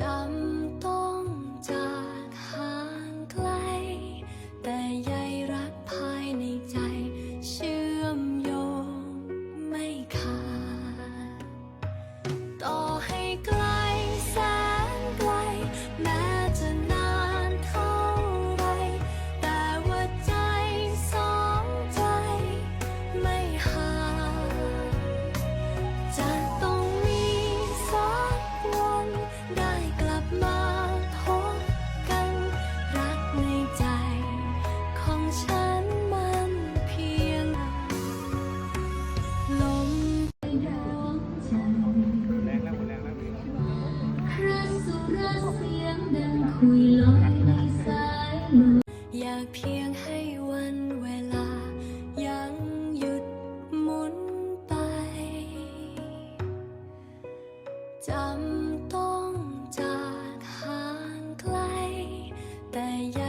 จ อยากเพียงให้วันเวลา ยังหยุดหมุนไป จำต้องจากห่างไกล แต่ใย